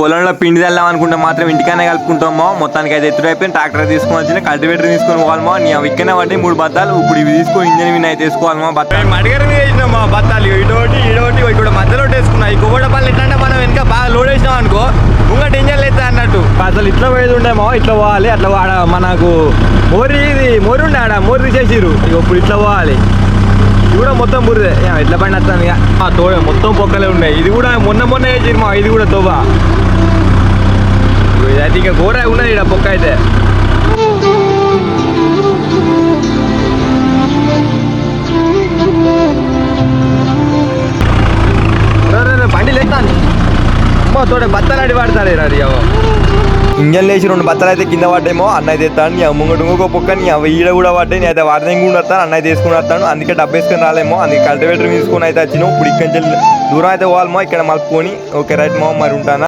పొలంలో పిండి తెల్లాం అనుకుంటే మాత్రం ఇంటికనే కలుపుకుంటామో మొత్తానికి అయితే ఎత్తుడు అయిపోయింది. ట్రాక్టర్ తీసుకొని వచ్చిన కల్టివేటర్ తీసుకొని పోవాలమో నీ విక్కనే పట్టి మూడు బత్తాలు. ఇప్పుడు ఇవి తీసుకొని ఇంజన్ విన్ అయితే వేసుకోవాలమో బత్తాలు. మడిగర వేసినామా బత్తాలు. ఇటోటి ఇటోటి ఇక్కడ మధ్యలో వేసుకున్నా ఈ పళ్ళు ఎట్లా అంటే మనం వెనక బాగా లోడ్ వేసినాం అనుకో ముంగట ఇంజన్ లేదు అన్నట్టు. అసలు ఇట్లా పోయేది ఉండేమో ఇట్లా పోవాలి. అట్లా ఆడ మనకు మోరి ఇది మోరి ఉండే ఆడ. మోరి తీసేసిరు ఇక ఇప్పుడు ఇట్లా పోవాలి. ఇది కూడా మొత్తం బురదే. యా, ఎట్లా పడిన వస్తాను ఇక ఆ, తోడే మొత్తం పొక్కలే ఉన్నాయి. ఇది కూడా మొన్న మొన్న వేసిరు మా ఇది కూడా తోబా ఇదైతే ఇంకా ఘోర ఉన్నది ఇక్కడ పొక్క అయితే బండి లేస్తాను అమ్మో తోడ బత్తలు అడి పడతాడు ఇంజన్ లేచి రెండు బత్తలు అయితే కింద పడ్డేమో అన్నయ్య తెస్తాను నీ ముంగడు ఇంకొక పొక్క నీ అవి ఈడ కూడా పడ్డాయి నేను అయితే వాడిని కూడా వస్తాను అన్నయ్య తీసుకుని వస్తాను అందుకే డబ్బు వేసుకొని రాలేమో అందుకే కల్టివేటర్ తీసుకొని అయితే వచ్చినావు ఇప్పుడు ఇక్కడి నుంచి దూరం అయితే పోవాలమో ఇక్కడ మలుపుకొని ఓకే రైట్ మో మరి ఉంటానా